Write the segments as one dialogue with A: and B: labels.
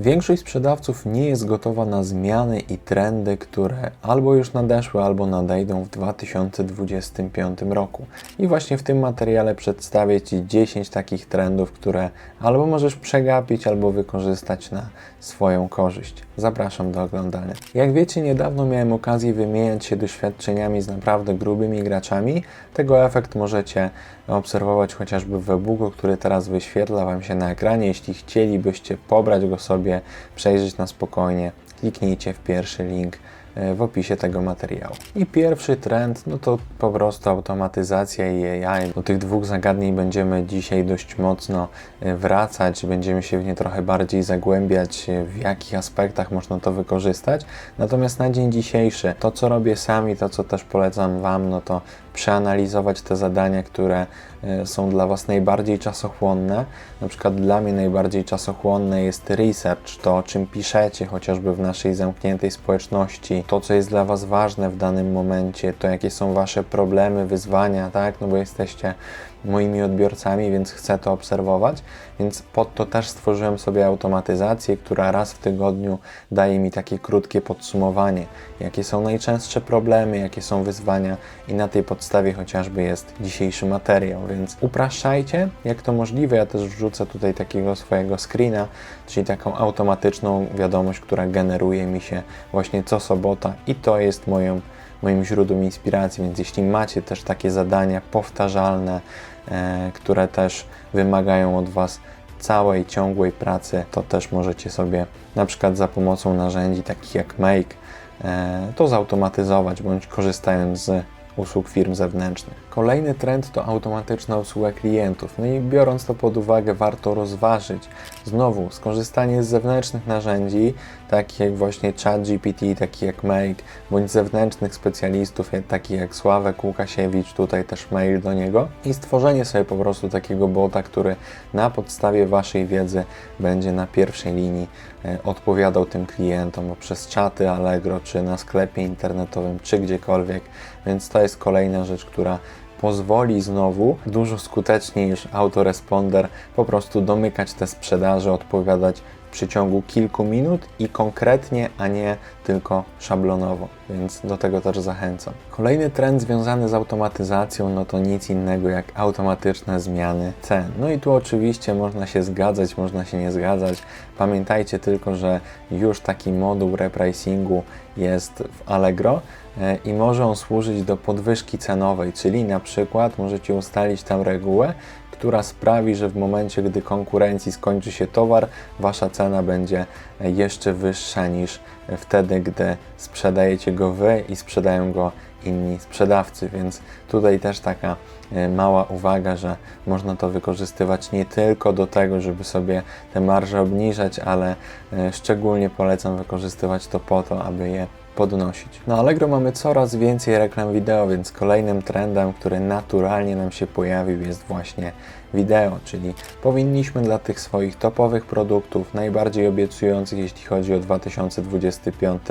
A: Większość sprzedawców nie jest gotowa na zmiany i trendy, które albo już nadeszły, albo nadejdą w 2025 roku. I właśnie w tym materiale przedstawię Ci 10 takich trendów, które albo możesz przegapić, albo wykorzystać na swoją korzyść. Zapraszam do oglądania. Jak wiecie, niedawno miałem okazję wymieniać się doświadczeniami z naprawdę grubymi graczami. Tego efekt możecie obserwować chociażby w e-booku, który teraz wyświetla Wam się na ekranie. Jeśli chcielibyście pobrać go sobie, przejrzeć na spokojnie, kliknijcie w pierwszy link w opisie tego materiału. I pierwszy trend, no to po prostu automatyzacja i AI. Do tych dwóch zagadnień będziemy dzisiaj dość mocno e, wracać, będziemy się w nie trochę bardziej zagłębiać, e, w jakich aspektach można to wykorzystać. Natomiast na dzień dzisiejszy, to co robię sami, to co też polecam Wam, no to przeanalizować te zadania, które e, są dla Was najbardziej czasochłonne. Na przykład dla mnie najbardziej czasochłonne jest research, to o czym piszecie, chociażby w naszej zamkniętej społeczności, to co jest dla Was ważne w danym momencie, to jakie są Wasze problemy, wyzwania, tak? No bo jesteście moimi odbiorcami, więc chcę to obserwować. Więc pod to też stworzyłem sobie automatyzację, która raz w tygodniu daje mi takie krótkie podsumowanie, jakie są najczęstsze problemy, jakie są wyzwania i na tej podstawie chociażby jest dzisiejszy materiał. Więc upraszczajcie, jak to możliwe. Ja też wrzucę tutaj takiego swojego screena, czyli taką automatyczną wiadomość, która generuje mi się właśnie co sobota i to jest moją moim źródłem inspiracji, więc jeśli macie też takie zadania powtarzalne, e, które też wymagają od Was całej, ciągłej pracy, to też możecie sobie na przykład za pomocą narzędzi takich jak Make e, to zautomatyzować, bądź korzystając z usług firm zewnętrznych. Kolejny trend to automatyczna usługa klientów. No i biorąc to pod uwagę, warto rozważyć znowu skorzystanie z zewnętrznych narzędzi, takich jak właśnie ChatGPT, takich jak Make, bądź zewnętrznych specjalistów, takich jak Sławek Łukasiewicz, tutaj też mail do niego i stworzenie sobie po prostu takiego bota, który na podstawie Waszej wiedzy będzie na pierwszej linii e, odpowiadał tym klientom poprzez czaty Allegro, czy na sklepie internetowym, czy gdziekolwiek. Więc to jest kolejna rzecz, która pozwoli znowu dużo skuteczniej niż autoresponder po prostu domykać te sprzedaże, odpowiadać w przeciągu kilku minut i konkretnie, a nie tylko szablonowo, więc do tego też zachęcam. Kolejny trend związany z automatyzacją, no to nic innego jak automatyczne zmiany cen. No i tu oczywiście można się zgadzać, można się nie zgadzać. Pamiętajcie tylko, że już taki moduł repricingu jest w Allegro i może on służyć do podwyżki cenowej, czyli na przykład możecie ustalić tam regułę, która sprawi, że w momencie, gdy konkurencji skończy się towar, wasza cena będzie jeszcze wyższa niż wtedy, gdy sprzedajecie go wy i sprzedają go inni sprzedawcy. Więc tutaj też taka e, mała uwaga, że można to wykorzystywać nie tylko do tego, żeby sobie te marże obniżać, ale e, szczególnie polecam wykorzystywać to po to, aby je podnosić. Na Allegro mamy coraz więcej reklam wideo, więc kolejnym trendem, który naturalnie nam się pojawił jest właśnie wideo, czyli powinniśmy dla tych swoich topowych produktów, najbardziej obiecujących jeśli chodzi o 2025,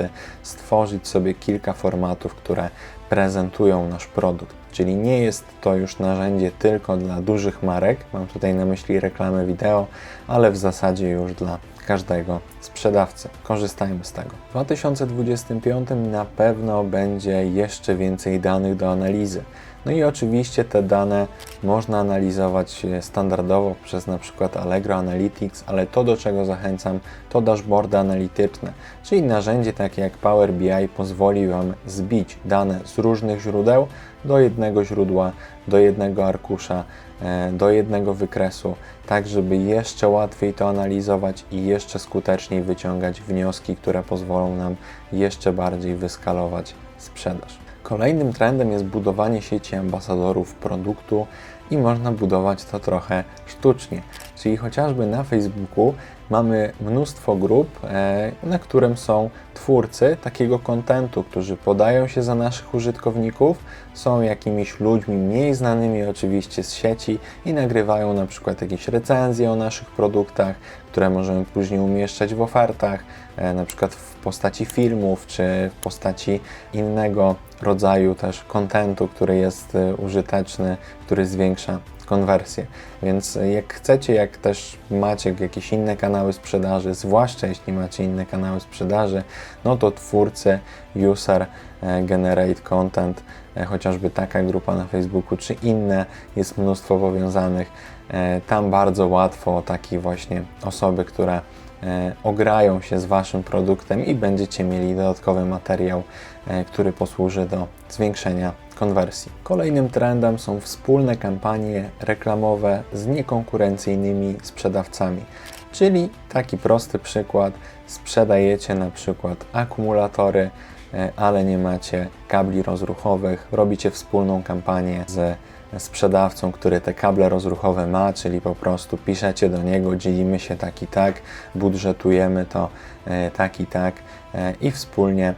A: stworzyć sobie kilka formatów, które prezentują nasz produkt. Czyli nie jest to już narzędzie tylko dla dużych marek, mam tutaj na myśli reklamy wideo, ale w zasadzie już dla każdego sprzedawcy. Korzystajmy z tego. W 2025 na pewno będzie jeszcze więcej danych do analizy. No i oczywiście te dane można analizować e, standardowo przez na przykład Allegro Analytics, ale to do czego zachęcam to dashboardy analityczne, czyli narzędzie takie jak Power BI pozwoli Wam zbić dane z różnych źródeł do jednego źródła, do jednego arkusza, e, do jednego wykresu, tak żeby jeszcze łatwiej to analizować i jeszcze skuteczniej wyciągać wnioski, które pozwolą nam jeszcze bardziej wyskalować sprzedaż. Kolejnym trendem jest budowanie sieci ambasadorów produktu i można budować to trochę sztucznie. Czyli chociażby na Facebooku mamy mnóstwo grup, e, na którym są twórcy takiego kontentu, którzy podają się za naszych użytkowników, są jakimiś ludźmi mniej znanymi oczywiście z sieci i nagrywają na przykład jakieś recenzje o naszych produktach, które możemy później umieszczać w ofertach, e, na przykład w postaci filmów czy w postaci innego rodzaju też kontentu, który jest e, użyteczny, który zwiększa konwersję. Więc jak chcecie, jak też macie jakieś inne kanały sprzedaży, zwłaszcza jeśli macie inne kanały sprzedaży, no to twórcy, user, e, generate content, e, chociażby taka grupa na Facebooku, czy inne, jest mnóstwo powiązanych. E, Tam bardzo łatwo takie właśnie osoby, które ograją się z Waszym produktem i będziecie mieli dodatkowy materiał, który posłuży do zwiększenia konwersji. Kolejnym trendem są wspólne kampanie reklamowe z niekonkurencyjnymi sprzedawcami. Czyli taki prosty przykład, sprzedajecie na przykład akumulatory, e, ale nie macie kabli rozruchowych, robicie wspólną kampanię z sprzedawcą, który te kable rozruchowe ma, czyli po prostu piszecie do niego, dzielimy się tak i tak, budżetujemy to e, tak i tak e, i wspólnie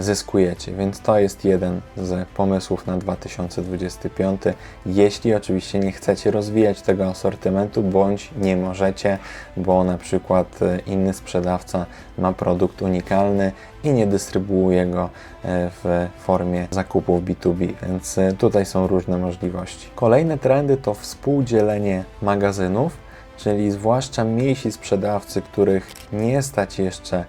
A: zyskujecie. Więc to jest jeden z pomysłów na 2025. Jeśli oczywiście nie chcecie rozwijać tego asortymentu, bądź nie możecie, bo na przykład e, inny sprzedawca ma produkt unikalny i nie dystrybuuje go e, w formie zakupów B2B, więc e, tutaj są różne możliwości. Kolejne trendy to współdzielenie magazynów czyli zwłaszcza mniejsi sprzedawcy, których nie stać jeszcze e,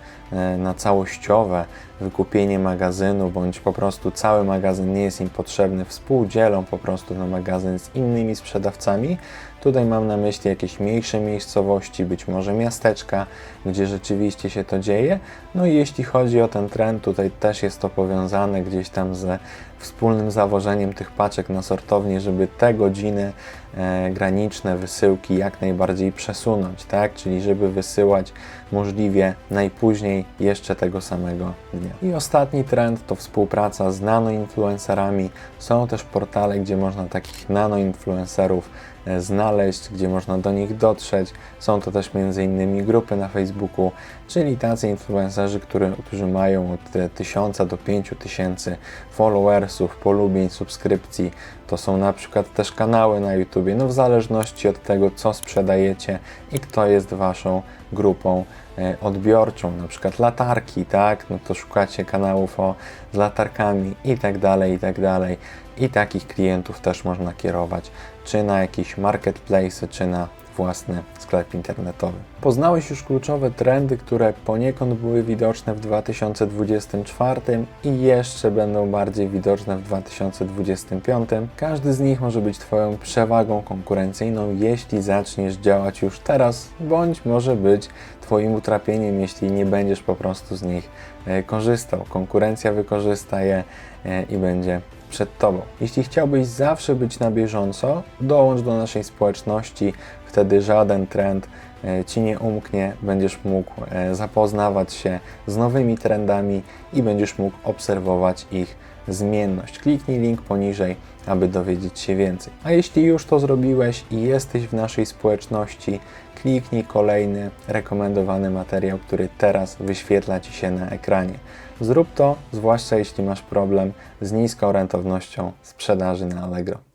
A: na całościowe wykupienie magazynu, bądź po prostu cały magazyn nie jest im potrzebny, współdzielą po prostu ten magazyn z innymi sprzedawcami. Tutaj mam na myśli jakieś mniejsze miejscowości, być może miasteczka, gdzie rzeczywiście się to dzieje. No i jeśli chodzi o ten trend, tutaj też jest to powiązane gdzieś tam ze wspólnym zawożeniem tych paczek na sortowni, żeby te godziny e, graniczne wysyłki jak najbardziej przesunąć, tak? Czyli żeby wysyłać możliwie najpóźniej jeszcze tego samego dnia. I ostatni trend to współpraca z nanoinfluencerami. Są też portale, gdzie można takich nanoinfluencerów znaleźć, gdzie można do nich dotrzeć. Są to też innymi grupy na Facebooku, czyli tacy influencerzy, który, którzy mają od e, 1000 do 5000 followersów, polubień, subskrypcji. To są na przykład też kanały na YouTubie, no w zależności od tego, co sprzedajecie i kto jest Waszą grupą e, odbiorczą, na przykład latarki, tak, no to szukacie kanałów o, z latarkami i tak dalej, i tak dalej. I takich klientów też można kierować, czy na jakieś marketplace, czy na własny sklep internetowy. Poznałeś już kluczowe trendy, które poniekąd były widoczne w 2024 i jeszcze będą bardziej widoczne w 2025. Każdy z nich może być Twoją przewagą konkurencyjną, jeśli zaczniesz działać już teraz, bądź może być Twoim utrapieniem, jeśli nie będziesz po prostu z nich e, korzystał. Konkurencja wykorzysta je e, i będzie przed Tobą. Jeśli chciałbyś zawsze być na bieżąco, dołącz do naszej społeczności, wtedy żaden trend e, Ci nie umknie, będziesz mógł e, zapoznawać się z nowymi trendami i będziesz mógł obserwować ich zmienność. Kliknij link poniżej, aby dowiedzieć się więcej. A jeśli już to zrobiłeś i jesteś w naszej społeczności, kliknij kolejny rekomendowany materiał, który teraz wyświetla Ci się na ekranie. Zrób to, zwłaszcza jeśli masz problem z niską rentownością sprzedaży na Allegro.